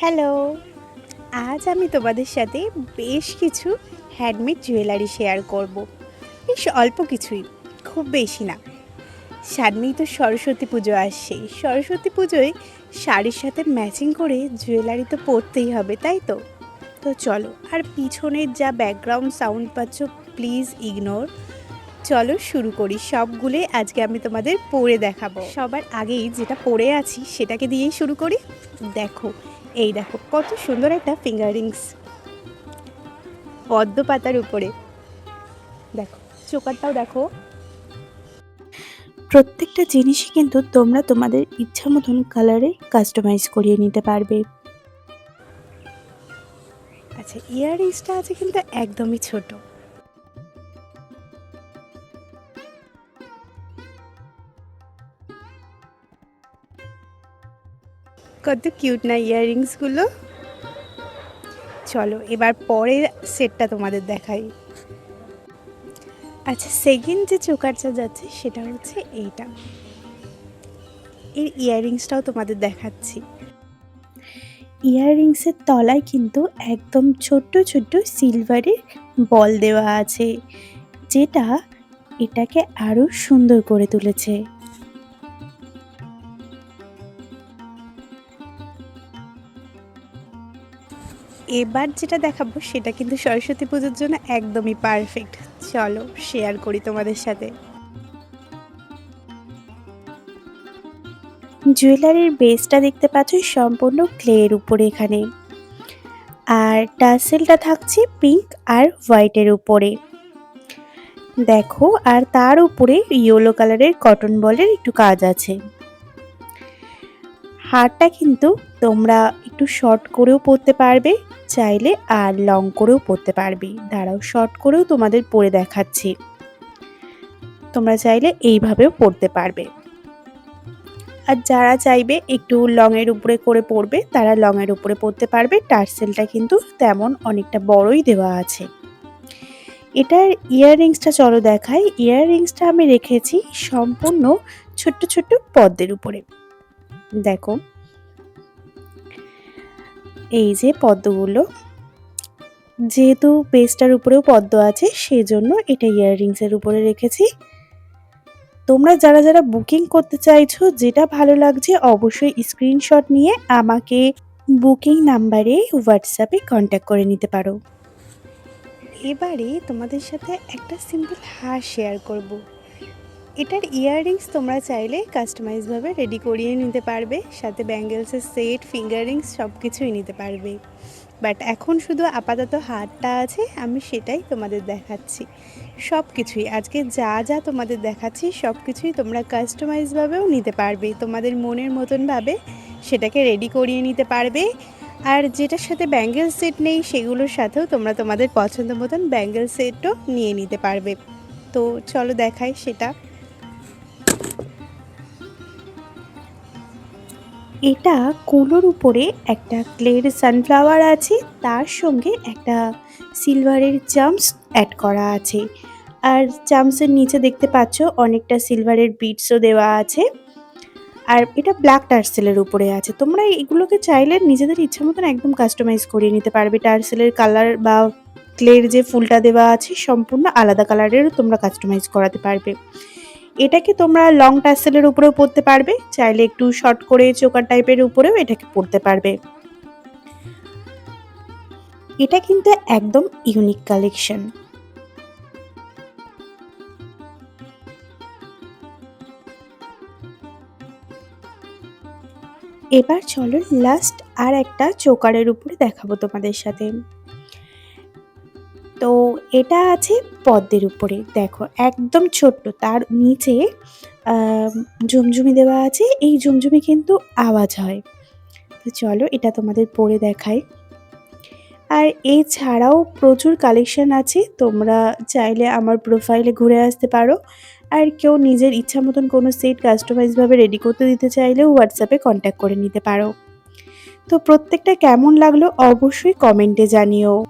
Hello. আজ আমি তোমাদের সাথে বেশ কিছু হ্যান্ডমেড জুয়েলারি শেয়ার করব। বেশ অল্প কিছুই, খুব বেশি না। সামনেই তো সরস্বতী পুজো আসছে। সরস্বতী পুজোয় শাড়ির সাথে ম্যাচিং করে জুয়েলারি তো পরতেই হবে, তাই তো? তো চলো, আর পিছনের যা ব্যাকগ্রাউন্ড সাউন্ড পাচ্ছ প্লিজ ইগনোর চলো শুরু করি। সবগুলোই আজকে আমি তোমাদের পরে দেখাবো। সবার আগেই যেটা পরে আছি, সেটাকে দিয়েই শুরু করি। দেখো এই দেখো, কত সুন্দর একটা ফিঙ্গার রিংস পদ্ম পাতার উপরে। দেখো, চোকারটাও দেখো। প্রত্যেকটা জিনিসই কিন্তু তোমরা তোমাদের ইচ্ছা মতন কালারে কাস্টমাইজ করিয়ে নিতে পারবে। আচ্ছা ইয়াররিংসটা আছে কিন্তু একদমই ছোট। কত কিউট না ইয়াররিংসগুলো চলো, এবার পরের সেটটা তোমাদের দেখাই। আচ্ছা সেকেন্ড যে চোকারটা যাচ্ছে, সেটা হচ্ছে এইটা। এর ইয়াররিংসটাও তোমাদের দেখাচ্ছি। ইয়াররিংসের তলায় কিন্তু একদম ছোট্ট ছোট্ট সিলভারের বল দেওয়া আছে, যেটা এটাকে আরও সুন্দর করে তুলেছে। এবার যেটা দেখাবো, সেটা কিন্তু সরস্বতী পুজোর জন্য একদমই পারফেক্ট চলো শেয়ার করি তোমাদের সাথে। জুয়েলারির বেসটা দেখতে পাচ্ছ, সম্পূর্ণ ক্লের উপরে এখানে। আর টাসেলটা থাকছে পিঙ্ক আর হোয়াইটের উপরে। দেখো, আর তার উপরে ইয়েলো কালারের কটন বলের একটু কাজ আছে। হারটা কিন্তু তোমরা একটু শর্ট করেও পরতে পারবে, চাইলে আর লং করেও পরতে পারবে। দাঁড়াও শর্ট করেও তোমাদের পরে দেখাচ্ছি। তোমরা চাইলে এইভাবেও পরতে পারবে। আর যারা চাইবে একটু লংয়ের উপরে করে পরবে তারা লংয়ের উপরে পরতে পারবে। টার্সেলটা কিন্তু তেমন অনেকটা বড়ই দেওয়া আছে। এটার ইয়াররিংসটা চলো দেখাই। ইয়াররিংসটা আমি রেখেছি সম্পূর্ণ ছোট্ট ছোট্ট পদ্মের উপরে। দেখো এই যে পদ্মগুলো, যেহেতু বেসটার উপরেও পদ্ম আছে, সেজন্য এটা ইয়াররিংসের উপরে রেখেছি তোমরা যারা যারা বুকিং করতে চাইছো, যেটা ভালো লাগছে অবশ্যই স্ক্রিনশট নিয়ে আমাকে বুকিং নাম্বারে হোয়াটসঅ্যাপে কন্ট্যাক্ট করে নিতে পারো এবারে তোমাদের সাথে একটা সিম্পল হার শেয়ার করব। এটার ইয়াররিংস তোমরা চাইলে কাস্টমাইজভাবে রেডি করিয়ে নিতে পারবে, সাথে ব্যাঙ্গেলসের সেট ফিঙ্গার রিংস সব কিছুই নিতে পারবে। বাট এখন শুধু আপাতত হারটা আছে, আমি সেটাই তোমাদের দেখাচ্ছি। সব কিছুই আজকে যা যা তোমাদের দেখাচ্ছি সব কিছুই তোমরা কাস্টমাইজভাবেও নিতে পারবে। তোমাদের মনের মতনভাবে সেটাকে রেডি করিয়ে নিতে পারবে। আর যেটার সাথে ব্যাঙ্গেল সেট নেই, সেগুলোর সাথেও তোমরা তোমাদের পছন্দ মতন ব্যাঙ্গেল সেটও নিয়ে নিতে পারবে। তো চলো দেখাই সেটা। এটা কোলোর উপরে একটা ক্লের সানফ্লাওয়ার আছে, তার সঙ্গে একটা সিলভারের চামস অ্যাড করা আছে। আর চামসের নিচে দেখতে পাচ্ছ অনেকটা সিলভারের বিটসও দেওয়া আছে। আর এটা ব্ল্যাক টার্সেলের উপরে আছে। তোমরা এগুলোকে চাইলে নিজেদের ইচ্ছা মতন একদম কাস্টমাইজ করিয়ে নিতে পারবে। টার্সেলের কালার বা ক্লের যে ফুলটা দেওয়া আছে, সম্পূর্ণ আলাদা কালারেরও তোমরা কাস্টমাইজ করাতে পারবে। এটাকে তোমরা লং টাসেলের উপরেও পরতে পারবে, চাইলে একটু শর্ট করে চোকার টাইপের উপরেও এটাকে পরতে পারবে। এটা কিন্তু একদম ইউনিক কালেকশন এবার চলো লাস্ট আর একটা চোকারের উপরে দেখাবো তোমাদের সাথে। তো এটা আছে পদ্মের উপরে। দেখো, একদম ছোট্ট, তার নিচে ঝুমঝুমি দেওয়া আছে। এই ঝুমঝুমি কিন্তু আওয়াজ হয়। তো চলো, এটা তোমাদের পরে দেখাই। আর এছাড়াও প্রচুর কালেকশন আছে, তোমরা চাইলে আমার প্রোফাইলে ঘুরে আসতে পারো। আর কেউ নিজের ইচ্ছা মতন কোনো সেট কাস্টমাইজভাবে রেডি করতে দিতে চাইলেও হোয়াটসঅ্যাপে কন্ট্যাক্ট করে নিতে পারো। তো প্রত্যেকটা কেমন লাগল অবশ্যই কমেন্টে জানিও।